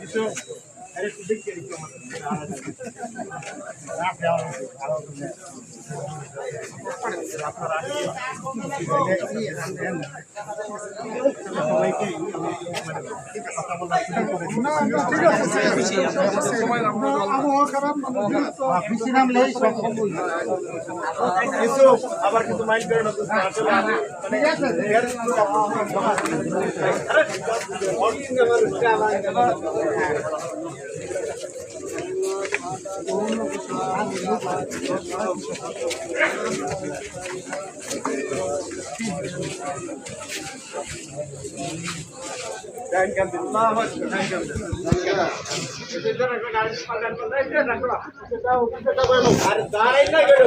কিছু আবার কিছু মাইন্ড করে না আরে দাঁড়াই না গেল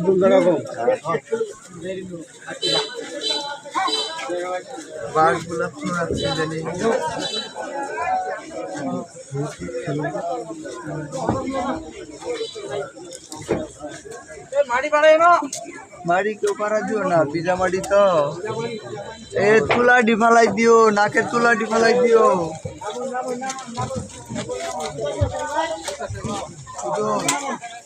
দুর্গা রকম বাঘগুলা শোনাচ্ছে জানি মাড়ি কেউ পারা দিও না, পিজা মাড়ি তো। এ তুলা ডিফালাই দিও, নাকের তুলা ডিফালাই দিও।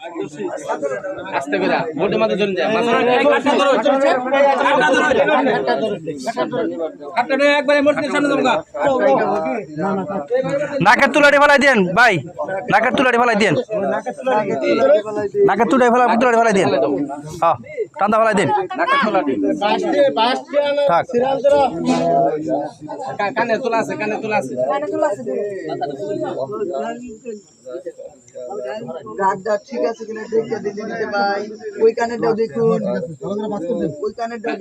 নিয়ম কানুন ভিতরে দিয়ে। দিই। শুধু রামনি আমরা শূন্য করে আস্তে করে ভোটে মাঝে ধরে। যায় একবারে মসজিদের সামনে দমকা নাকের তুলাটি ফেলাই দেন ভাই। নাকের তুলাটি ফেলাই দেন নাকের তুলাটি ফেলা তুলাটি ফেলাই দেন হ্যাঁ টান্দা ফেলাই দেন। কানে তোলা আছে। কানে তোলা আছে। ঠিক আছে কিনা দেখে ভাই ওই কানেরটাও দেখুন ওই কানেরটাও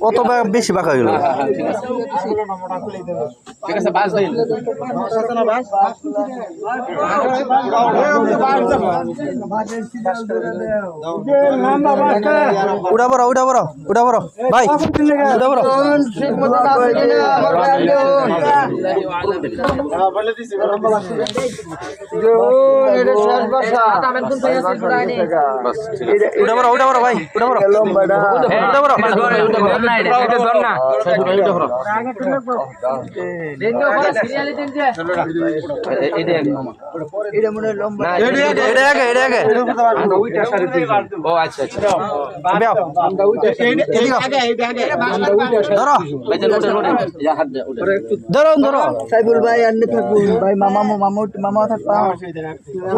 কত বা- বেশি বাঁকা হইল ঠিক আছে বাস উঠা বড় উঠা বড় উঠা বড় ভাই উঠা বড়। উঠা বড় উঠা বড় ভাই উঠা বড় উঠা বড় এটা মনে হয় লম্বা। এটা আগে এটা আগে। ও আচ্ছা আচ্ছা। বেও এদিকে ধরো। ভাইজান ওঠেন ওঠেন হাত দে ওঠেন ধরো ধরো। সাইবুল ভাই আন্নে থাকুন। ভাই মামা মামা মামা থাকবা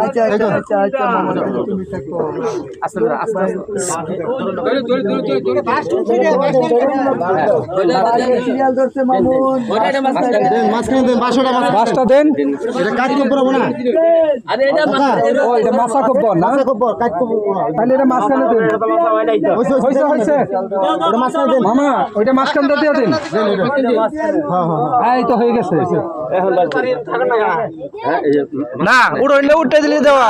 আচ্ছা আচ্ছা আচ্ছা আচ্ছা মামা তুমি থাকো। আস্তে করে আস্তে সিরিয়াল ধরছে মামুন মাছটা দেন আরে এটা ও এটা মাছা খুব বড় না? তাহলে এটা মাঝখানে দিন। হয়েছে হয়েছে মামা ওইটা মাঝখানটা দিয়ে দিন। হ্যাঁ এই তো হয়ে গেছে। না উড়াইলে উঠে দিলে দেওয়া।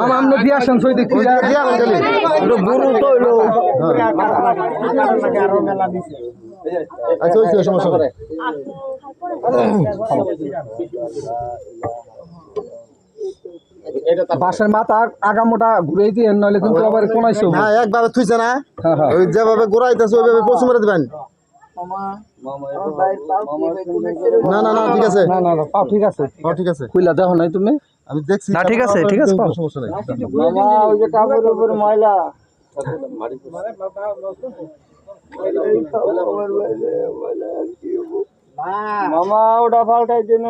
মামা আপনি দিয়ে আসেন সই দেখছি গরু তো হইল। বাসের মাথা আগামোটা ঘুরে দিয়ে নইলে কিন্তু আবার কোনাইছো না একভাবে থুইছে না। হ্যাঁ হ্যাঁ। ওই যেভাবে গোড়াইতেছে ওইভাবে পশু মেরে দিবেন। না না না ঠিক আছে। না না না পাও ঠিক আছে। হ্যাঁ ঠিক আছে। খুইলা দেখো নাই তুমি? আমি দেখছি। না, ঠিক আছে, ঠিক আছে, পাও। সমস্যা নাই। মামা ওই যে কাপড়ের উপর ময়লা। মামা ওটা পাল্টাই দিন।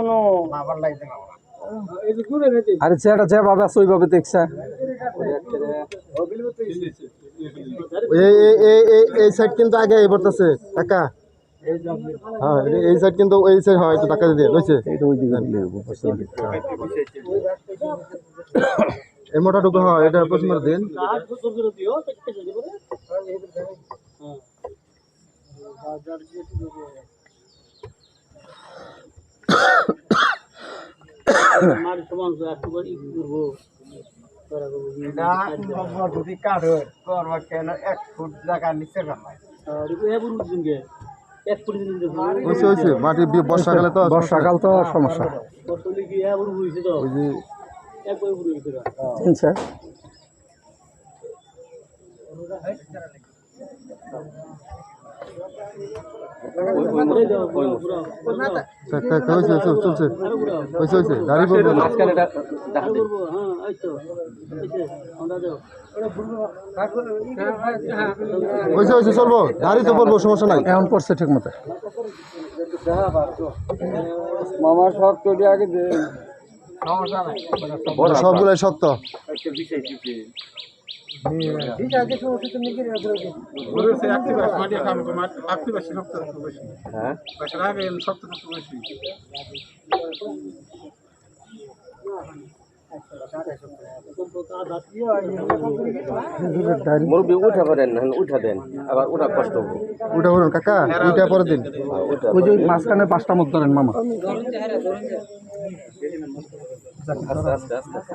আরে যেটা যেভাবে আছে ওইভাবে দেখছে। এই এই- এই এই এই সাইড কিন্তু আগে এই পড়তেছে একা। হ্যাঁ এই- এই সাইড কিন্তু এই সাইড হয় একটু টাকা দিয়ে লইছে। এই মোটাটুকু হয় এটা দিন। যদি কাঠের করবা কেন এক ফুট জায়গা নিচে হয়েছে মাটি বর্ষাকালে তো বর্ষাকাল তো সমস্যা ওই চলবো তো বলব সমস্যা নাই করছে ঠিক মতো মামা সব তৈরি আগে সবগুলাই শক্ত একটু বেশি। মুরব্বি উঠা করেন উঠা দেন আবার উঠা কষ্ট উঠা করুন কাকা উঠা পরের দিন। ওই যে মাঝখানে পাঁচটা মত ধরেন মামা। আস্তে আস্তে আস্তে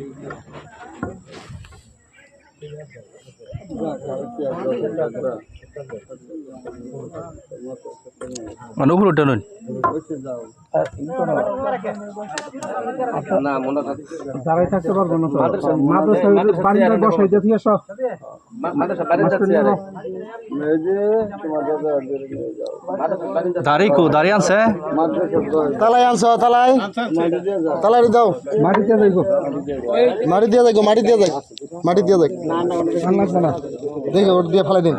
মানে উপরে উঠে নন না মনে থাকে। দাঁড়াই থাকতে পারব না তো। মাদ্রাসা বাড়িতে বসাই দিয়ে সব মাদ্রাসা বাড়ি যাচ্ছে আরে দাঁড়ি কো দাঁড়িয়ে আনছে? তালাই আনছ তালাই? তালাই দাও। মাটি দিয়ে যাই গো মাটি দিয়ে যাই। মাটি দিয়ে যাই। আর লাগবে না। দেখো ওর দিয়ে ফেলাই দিন।